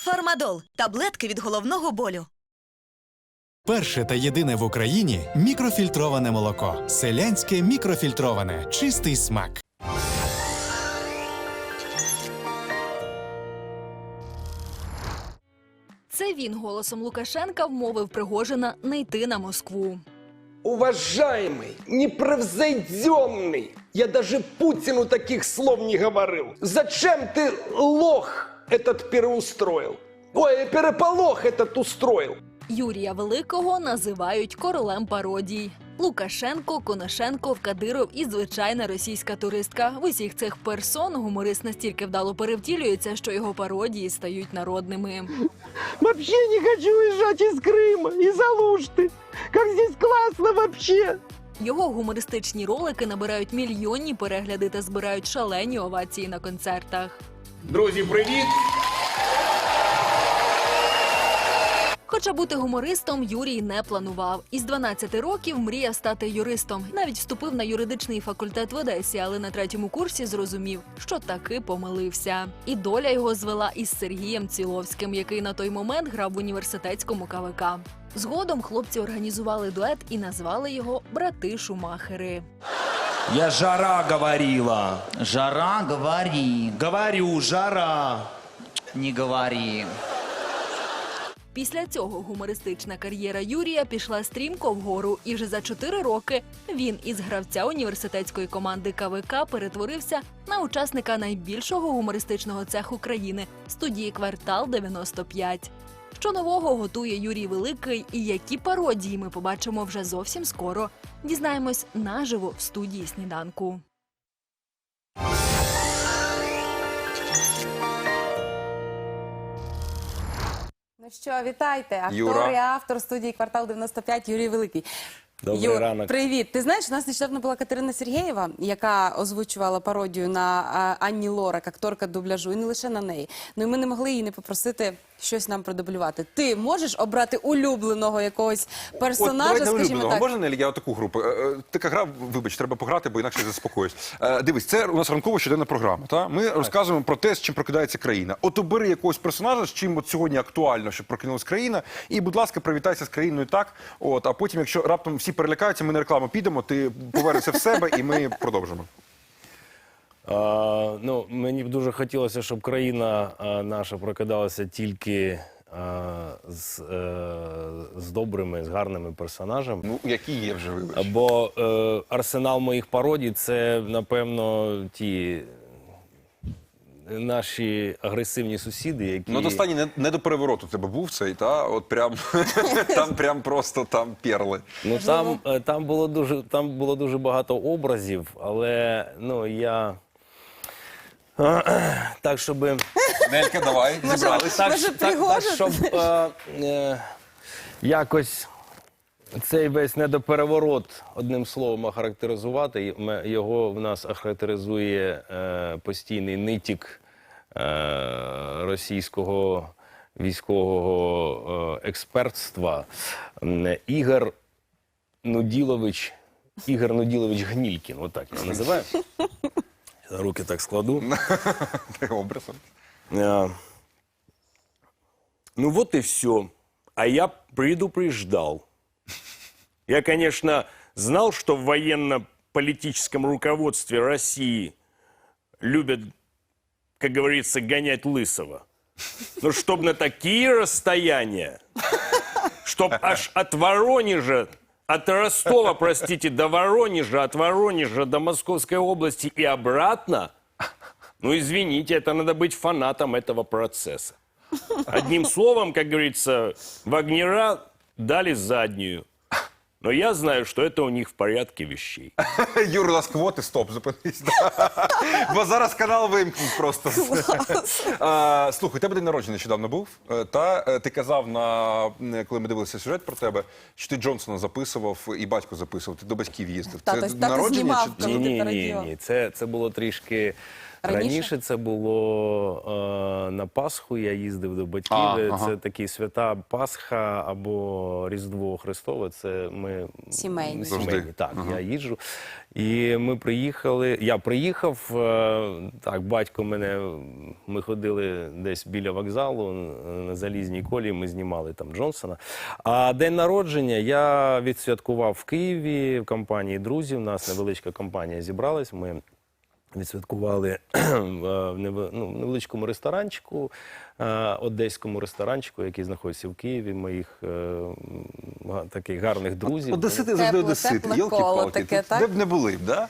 Фармадол таблетки від головного болю. Перше та єдине в Україні мікрофільтроване молоко. Селянське мікрофільтроване. Чистий смак. Це він голосом Лукашенка вмовив Пригожина не йти на Москву. Уважаемый, непревзойденный, я даже Путину таких слов не говорил. Зачем ты, лох, этот переустроил? Ой, переполох этот устроил. Юрія Великого називають королем пародій. Лукашенко, Коношенко, Кадиров і звичайна російська туристка. В усіх цих персон гуморист настільки вдало перевтілюється, що його пародії стають народними. Вообще не хочу уезжать из Крыма, из Алушты. Как здесь классно вообще. Його гумористичні ролики набирають мільйонні перегляди та збирають шалені овації на концертах. Друзі, привіт! Хоча бути гумористом Юрій не планував. Із 12 років мріяв стати юристом. Навіть вступив на юридичний факультет в Одесі, але на третьому курсі зрозумів, що таки помилився. І доля його звела із Сергієм Ціловським, який на той момент грав в університетському КВК. Згодом хлопці організували дует і назвали його Брати Шумахери. Я жара говорила. Жара, говори. Говорю, жара. Не говори. Після цього гумористична кар'єра Юрія пішла стрімко вгору, і вже за чотири роки він із гравця університетської команди КВК перетворився на учасника найбільшого гумористичного цеху країни студії Квартал 95. Що нового готує Юрій Великий і які пародії ми побачимо вже зовсім скоро. Дізнаємось наживо в студії сніданку. Ну що, вітайте, актор Юра. і автор студії «Квартал 95» Юрій Великий. Добрий Юр, ранок. Привіт. Ти знаєш, у нас нещодавно була Катерина Сергєєва, яка озвучувала пародію на а, Анні Лорак, акторка дубляжу, і не лише на неї. Ну і ми не могли її не попросити щось нам продублювати. Ти можеш обрати улюбленого якогось персонажа, От, давай скажімо неулюбленого. так. Можна не я отаку групу? Е, е, Така гра, вибач, треба пограти, бо інакше заспокоюсь. Е, Дивись, це у нас ранкова щоденна програма. Та? Ми розказуємо про те, з чим прокидається країна. От обери якогось персонажа, з чим от сьогодні актуально, щоб прокинулась країна. І, будь ласка, привітайся з країною так. От, а потім, якщо раптом всі перелякаються, ми на рекламу підемо, ти повернешся в себе і ми продовжимо. А, ну, мені б дуже хотілося, щоб країна а, наша прокидалася тільки а, з, е, з добрими, з гарними персонажами. Ну, які є вже вибач. Бо е, арсенал моїх пародій це, напевно, ті наші агресивні сусіди, які. Ну, от останній не, не до перевороту тебе був цей, та? От прям, там прям просто там перли. Ну там, е, там було дуже там було дуже багато образів, але ну я так, щоб Нелька, давай, зібрались. так, Може, так, так, Пригожин? щоб е, е, якось цей весь недопереворот одним словом охарактеризувати. ме- Його в нас охарактеризує е, постійний нитік е, російського військового е, експертства Ігор Нуділович. Ігор Нуділович Гнількін, отак я його називаю. Руки так складу. Образом. Ну вот и все. А я предупреждал. Я, конечно, знал, что в военно-политическом руководстве России любят, как говорится, гонять Лысого. Но чтоб на такие расстояния, чтоб аж от Воронежа, от Ростова, простите, до Воронежа, от Воронежа до Московской области и обратно, ну, извините, это надо быть фанатом этого процесса. Одним словом, как говорится, Вагнера дали заднюю. Но я знаю, что это у них в порядке вещей. Юр, у нас квоти, стоп, зупинись. Бо зараз канал вимкнуть просто. Слухай, у тебе день народження нещодавно був. Е, Та е, ти казав, на, коли ми дивилися сюжет про тебе, що ти Джонсона записував і батько записував, ти до батьків їздив. Це народження знімав, Ні, ти ні, ні, пародіював. ні. Це, це було трішки Раніше? Раніше це було е, на Пасху. Я їздив до батьків. А, Це ага. такі свята Пасха або Різдво Христове. Це ми Сімейні. Сімейні. Так, я їжджу. І ми приїхали. Я приїхав. е, Так, батько мене. Ми ходили десь біля вокзалу на залізній колії. Ми знімали там Джонсона. А день народження я відсвяткував в Києві в компанії друзів. У нас невеличка компанія зібралась. Ми відсвяткували е, в неве- ну, невеличкому ресторанчику, е, одеському ресторанчику, який знаходиться в Києві, моїх е, таких гарних друзів. Одесити завжди одесити. Йолки-палки. Де б не були б, да?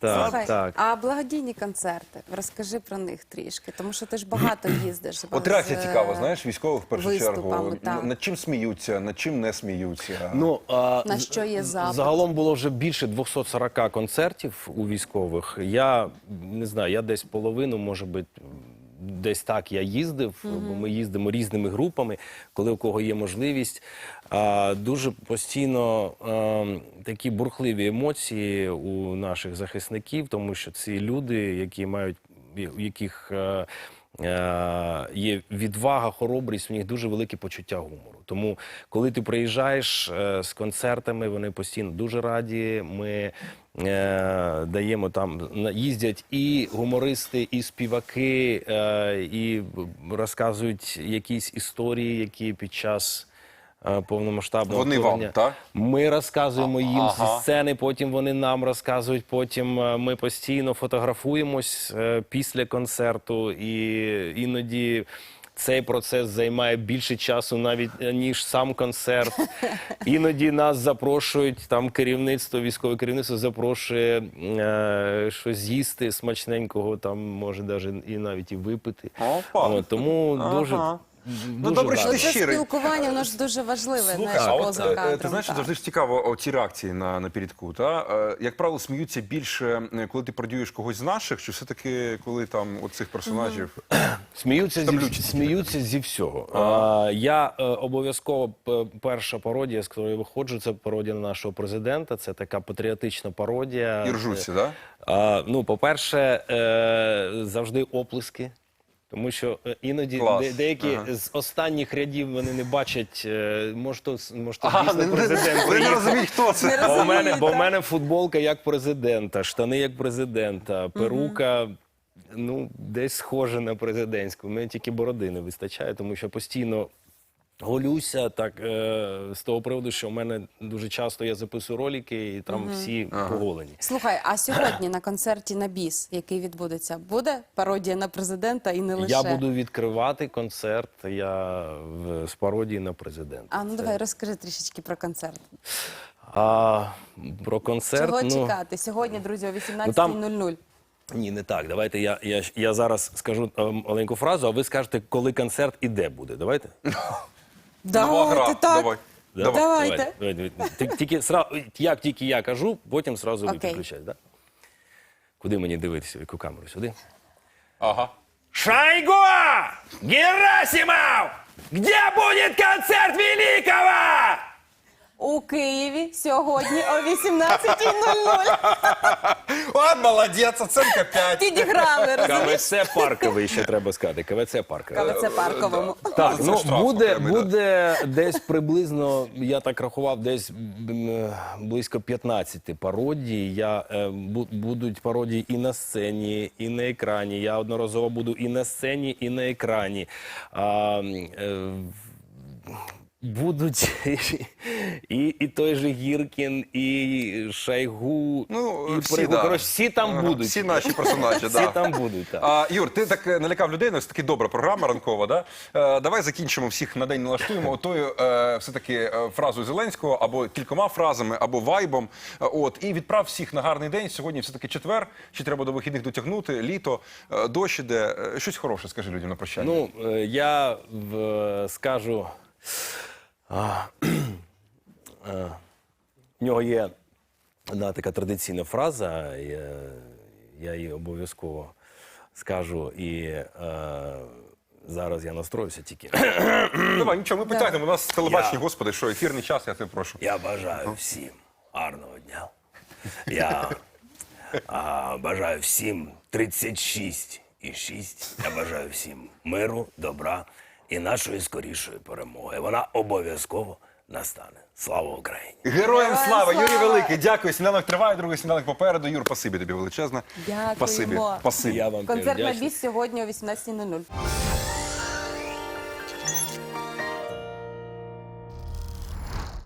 Так, Слухай, так. а благодійні концерти, розкажи про них трішки, тому що ти ж багато їздиш. От з, реакція е, цікава, знаєш, військових в першу чергу. так. Над чим сміються, над чим не сміються. Ну, а, На що є запит? Загалом було вже більше 240 концертів у військових. Я не знаю, я десь половину, може бути, десь так я їздив, бо ми їздимо різними групами, коли у кого є можливість. А, дуже постійно а, такі бурхливі емоції у наших захисників, тому що ці люди, які мають у яких. е, е, Є відвага, хоробрість, в них дуже велике почуття гумору. Тому, коли ти приїжджаєш е, з концертами, вони постійно дуже раді. Ми е, даємо там їздять і гумористи, і співаки, е, і розказують якісь історії, які під час. Е, Повномасштабного Вони вам, вторгнення. так? Ми розказуємо їм Ага. зі сцени, потім вони нам розказують. Потім е, ми постійно фотографуємось е, після концерту, і іноді. Цей процес займає більше часу навіть ніж сам концерт. Іноді нас запрошують там керівництво, військове керівництво запрошує е, щось з'їсти смачненького, там може навіть і навіть і випити. Опа. От, тому Ага. дуже добре, що ти Це щирий. спілкування, воно ж дуже важливе, Слухай, знаєш, а от поза е, кадром. ти знаєш, так. завжди ж цікаво ці реакції на, на передку. Та? Е, Як правило, сміються більше, е, коли ти продюєш когось з наших, чи все-таки коли там оцих персонажів. Сміються зі, Ставлючі. сміються зі всього. А, я е, обов'язково п- перша пародія, з якої виходжу, це пародія на нашого президента. Це така патріотична пародія. І ржуться, да? А, ну, по-перше, е, завжди оплески. Тому що е, іноді Клас. деякі Ага. з останніх рядів вони не бачать, е, може, то, може, то дійсно не- не- президент Ви не розумієте, розуміють, хто це. Бо у мене, бо в мене футболка як президента, штани як президента, перука. Ну, десь схоже на президентську. У мене тільки бороди не вистачає, тому що постійно голюся так е, з того приводу, що в мене дуже часто я записую ролики, і там всі поголені. Слухай, а сьогодні на концерті на біс, який відбудеться, буде пародія на президента і не лише. Я буду відкривати концерт. Я в з пародії на президента. А ну Це- давай розкажи трішечки про концерт. А про концерт. Чого ну, чекати? Сьогодні, друзі, о 18.00. Ні, не так. Давайте я, я, я зараз скажу е, маленьку фразу, а ви скажете, коли концерт і де буде. Давайте? Нова гра. Так. Давай. Да? Давай. Давайте. Давай, давай, Ти- Тільки сра- як тільки я кажу, потім сразу ви Окей. підключаєте. Да? Куди мені дивитися? В яку камеру? Сюди? Ага. Шойгу! Герасимов! Где будет концерт Великого? У Києві сьогодні о 18.00. О, молодець, оценка 5. Підіграли, розумієш? КВЦ Парковий ще треба сказати. КВЦ Парковий. КВЦ Парковому. Так, Це ну штраф буде, окремий, да. буде десь приблизно, я так рахував, десь м, е, близько 15 пародій. Я, е, бу- будуть пародії і на сцені, і на екрані. Я одноразово буду і на сцені, і на екрані. А, м, е, Будуть і, і той же Гіркін, і Шайгу, Ну, і всі, Пригу. да. Коротше, всі там будуть. Всі наші персонажі, да. Всі там будуть. Так. А, Юр, ти так е, налякав людей, ну, це таки добра програма ранкова. Да? Е, давай закінчимо всіх на день налаштуємо отою е, все-таки фразою Зеленського, або кількома фразами, або вайбом. От, і відправ всіх на гарний день. Сьогодні все-таки четвер, ще треба до вихідних дотягнути, літо, дощ іде. Щось хороше, скажи людям на прощання. Ну, я в, скажу. А, е, в нього є одна така традиційна фраза, я, я її обов'язково скажу. І е, зараз я настроюся тільки. Давай, нічого, ми питаємо. У нас телебачення, Я- господи, що ефірний час, я тебе прошу. Я бажаю всім гарного дня. Я А бажаю всім 36 і 6. Я бажаю всім миру, добра і нашої скорішої перемоги. Вона обов'язково настане. Слава Україні! Героям Героям слава! Юрій слава! Великий, дякую. Сніданок триває, другий сніданок попереду. Юр, спасибі тобі величезне. Дякуємо. Спасибі. Спасибі. Я вам теж Концерт на вдячний. біс сьогодні о 18.00.